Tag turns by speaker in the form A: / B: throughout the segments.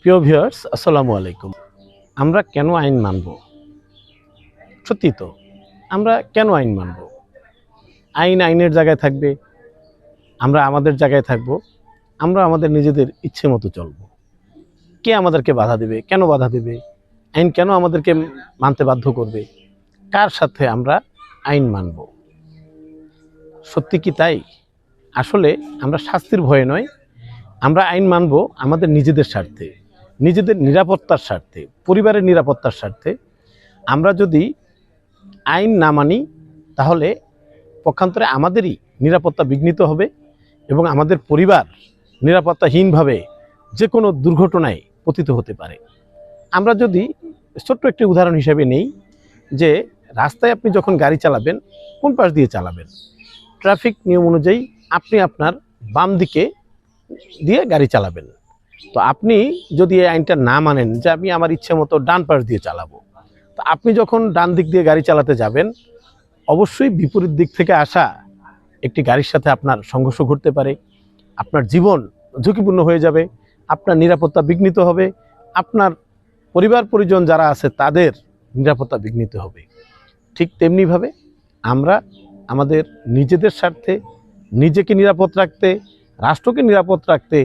A: প্রিয় ভিউয়ার্স, আসসালামু আলাইকুম। আমরা কেন আইন মানব? সত্যি তো, আমরা কেন আইন মানব? আইন আইনের জায়গায় থাকবে, আমরা আমাদের জায়গায় থাকব, আমরা আমাদের নিজেদের ইচ্ছে মতো চলব। কে আমাদেরকে বাধা দেবে? কেন বাধা দেবে? আইন কেন আমাদেরকে মানতে বাধ্য করবে? কার সাথে আমরা আইন মানব? সত্যি কি তাই? আসলে আমরা শাস্তির ভয়ে নয়, আমরা আইন মানব আমাদের নিজেদের স্বার্থে। নিজেদের নিরাপত্তার স্বার্থে, পরিবারের নিরাপত্তার স্বার্থে আমরা যদি আইন না মানি, তাহলে পক্ষান্তরে আমাদেরই নিরাপত্তা বিঘ্নিত হবে এবং আমাদের পরিবার নিরাপত্তাহীনভাবে যে কোনো দুর্ঘটনায় পতিত হতে পারে। আমরা যদি ছোট্ট একটি উদাহরণ হিসেবে নেই যে রাস্তায় আপনি যখন গাড়ি চালাবেন, কোন পাশ দিয়ে চালাবেন? ট্রাফিক নিয়ম অনুযায়ী আপনি আপনার বাম দিকে দিয়ে গাড়ি চালাবেন। তো আপনি যদি এই আইনটা না মানেন যে আমি আমার ইচ্ছে মতো ডান পাশ দিয়ে চালাবো, তো আপনি যখন ডান দিক দিয়ে গাড়ি চালাতে যাবেন, অবশ্যই বিপরীত দিক থেকে আসা একটি গাড়ির সাথে আপনার সংঘর্ষ ঘটতে পারে, আপনার জীবন ঝুঁকিপূর্ণ হয়ে যাবে, আপনার নিরাপত্তা বিঘ্নিত হবে, আপনার পরিবার পরিজন যারা আছে তাদের নিরাপত্তা বিঘ্নিত হবে। ঠিক তেমনিভাবে আমরা আমাদের নিজেদের স্বার্থে, নিজেকে নিরাপদ রাখতে, রাষ্ট্রকে নিরাপদ রাখতে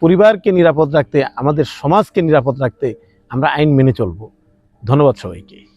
A: পরিবারকে নিরাপদ রাখতে আমাদের সমাজকে নিরাপদ রাখতে আমরা আইন মেনে চলব। ধন্যবাদ সবাইকে।